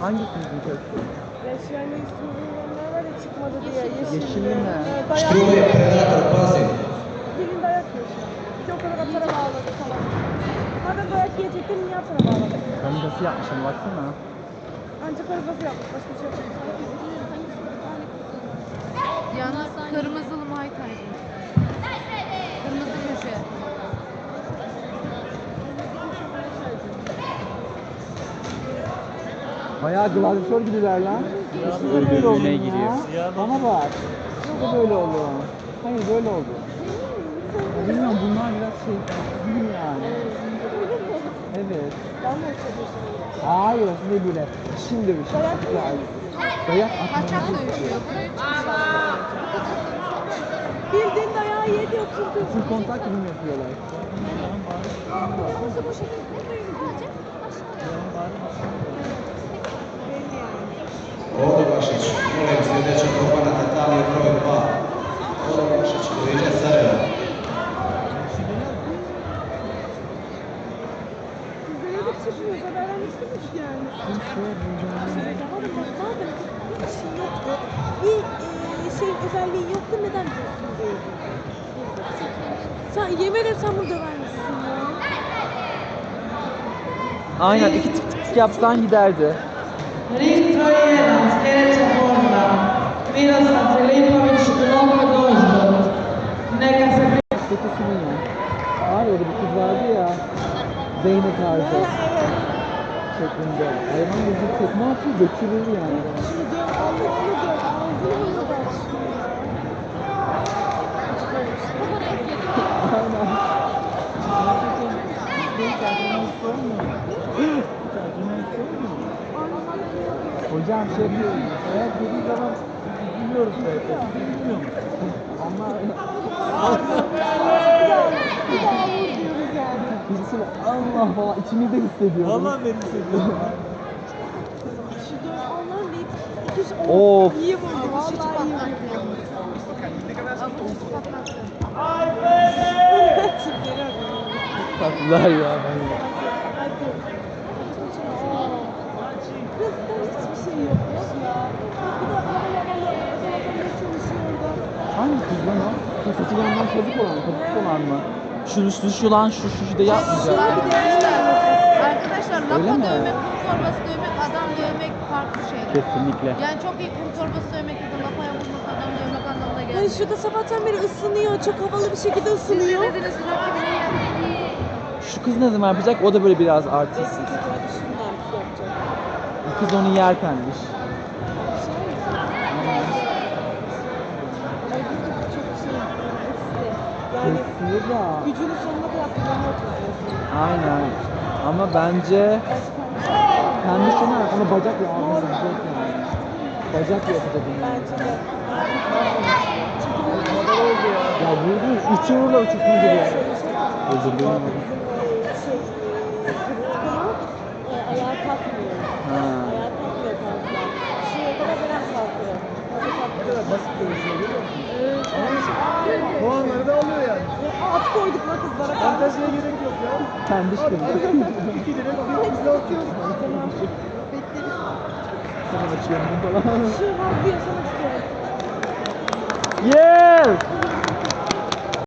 Hangisini diyeceksin? Yaşayan üstünlüğünden var ya çıkmadı diye. Yeşilli. Yeşilli mi? Evet, dayak Struve Predator, pazi. Dilin dayak yiyor şu an. Bir o kadar atara bağladı falan. Madem dayak yiyecektin niye atara bağladın? Kamikası yapmışım baksana. Ancak arabası yapmış. Başka bir şey yapmamış. Yalnız kırmızılı Muay Thai. Bayağı gladyatör gibiler lan. Böyle böyle oldu ya. Bana bak. Bu böyle oldu. Hayır böyle oldu. Bilmiyorum bunlar biraz şey değil yani. Evet. Ben de hissediyorsun. Hayır aslında böyle. Şimdi bir şey. Dayak atma. dövüşüyor. Bildiğin dayağı yedi oturdu. Full kontak gibi mi yapıyorlar? Nasıl bu şekilde sljedeća grupa na tatamiju broj 2. Ovdje Vašić, Luiđe Crvena. Denedik çıkmıyor. Zaten istemiş yani. Tamam bak madem bir şey özelliği yoktu neden diyorsun. Sen yemin sen bunu döver misin ya? Aynen iki tık tık tık yapsan giderdi. 1, sljedeća borba. Miroslav Filipović, Nova Gozdo. Neka se Kötü kimin ya? Var orada bir kız vardı ya. Zeynep tarzı. Şeklinde. Hayvan gibi tekme atıyor dökülür yani. Şunu Allah onu dön. Ağzını da Aynen. Hocam şey yapıyoruz. Eğer dediği zaman biliyoruz. Bilmiyor musun? Ama Bir daha vur diyoruz yani. birisi Allah falan içimizde hissediyoruz. Vallahi ben hissediyorum. Of. iyi vurdu. Vallahi iyi vurdu. Tatlılar ya. Ben Hadi. Kızda hiçbir şey yokmuş ya. Bir de havalı havalı havalı çalışıyor Hangi kız lan o? Saçı yandan kazık olan, kazık olan mı? Şu şu şu lan şu şu şu de yapmayacak. Arkadaşlar, arkadaşlar Öyle lapa mi? dövmek, kum torbası dövmek, adam dövmek farklı şeyler. Kesinlikle. Yani çok iyi kum torbası dövmek ya da lapaya vurmak, adam dövmek anlamına Yani gelmiyor. şurada sabahtan beri ısınıyor. Çok havalı bir şekilde ısınıyor. Dediniz rakibine yenmek. Şu kız ne zaman yapacak? O da böyle biraz artist. Bu kız onu yerkenmiş. Ay bu da çok şey hırslı. Da. gücünü sonuna kadar kullanıyor çocuğu. Aynen. Ama bence kendi şunu ona bacak lazım. Bacak yapacak bunu. Bence de. Ya vurdu. Uçururlar uçurtma gibi. Özür dilerim. Şey, e, ayağa kalkmıyor. Ha. Ayağa kalkmıyor fazla. Şu yolda biraz kalkıyor. Kalkmıyor. Basit dövüşüyor görüyor musun? Puanları da alıyor yani. Ya, At koyduk lan kızlara. Fanteziye gerek yok ya. Kendi işte. İki direkt bir bize atıyoruz. Tamam. Bekleriz. Sana açıyorum falan. Şu havlu yaşamak istiyorum. Yes!